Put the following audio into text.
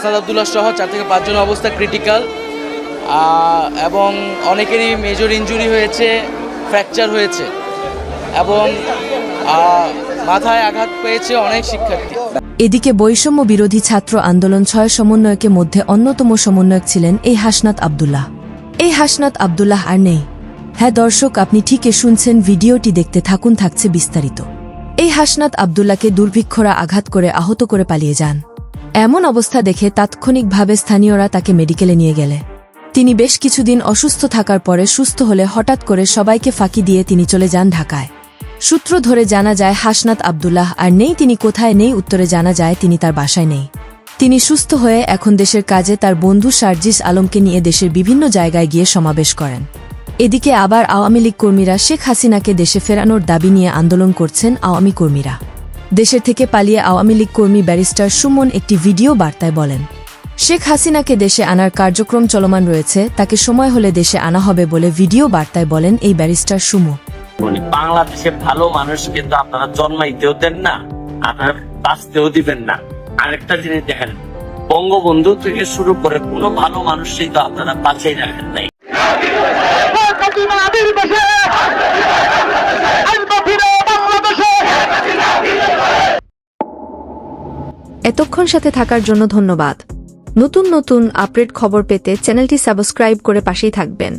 হাসনাদ আবদুল্লাহ সহ চার থেকে পাঁচজনের অবস্থা ক্রিটিক্যাল এবং অনেকেরই মেজর ইঞ্জুরি হয়েছে ফ্র্যাকচার হয়েছে, এবং মাথায় আঘাত পেয়েছে অনেক শিক্ষার্থী। এদিকে বৈষম্য বিরোধী ছাত্র আন্দোলন ছয় সমন্বয়কের মধ্যে অন্যতম সমন্বয়ক ছিলেন এই হাসনাত আবদুল্লাহ। এই হাসনাত আবদুল্লাহ আর নেই। হ্যাঁ দর্শক, আপনি ঠিকই শুনছেন, ভিডিওটি দেখতে থাকুন, থাকছে বিস্তারিত। এই হাসনাত আবদুল্লাহকে দুর্ভিক্ষরা আঘাত করে আহত করে পালিয়ে যান। এমন অবস্থা দেখে তাৎক্ষণিকভাবে স্থানীয়রা তাকে মেডিকেলে নিয়ে গেলে। তিনি বেশ কিছুদিন অসুস্থ থাকার পরে সুস্থ হলে হঠাৎ করে সবাইকে ফাঁকি দিয়ে তিনি চলে যান ঢাকায়। সূত্র ধরে জানা যায়, হাসনাত আবদুল্লাহ আর নেই তিনি কোথায়, নেই উত্তরে জানা যায় তিনি তার বাসায় নেই। তিনি সুস্থ হয়ে এখন দেশের কাজে তার বন্ধু সার্জিস আলমকে নিয়ে দেশের বিভিন্ন জায়গায় গিয়ে সমাবেশ করেন। এদিকে আবার আওয়ামী লীগ কর্মীরা শেখ হাসিনাকে দেশে ফেরানোর দাবি নিয়ে আন্দোলন করছেন আওয়ামী কর্মীরা। দেশের থেকে পালিয়ে আওয়ামী লীগ কর্মী ব্যারিস্টার সুমন একটি ভিডিও বার্তায় বলেন, শেখ হাসিনাকে দেশে আনার কার্যক্রম চলমান রয়েছে, তাকে সময় হলে দেশে আনা হবে বলে ভিডিও বার্তায় বলেন এই ব্যারিস্টার সুমন। মানে বাংলাদেশে ভালো মানুষ, কিন্তু আপনারা জন্মাইতেও দেন না, আপনারা বাঁচতেও দিবেন না। আরেকটা জিনিস দেখেন, বঙ্গবন্ধু থেকে শুরু করে কোনো ভালো মানুষই তো আপনারা বাঁচিয়ে রাখেন নাই। এতক্ষণ সাথে থাকার জন্য ধন্যবাদ। নতুন নতুন আপডেট খবর পেতে চ্যানেলটি সাবস্ক্রাইব করে পাশেই থাকবেন।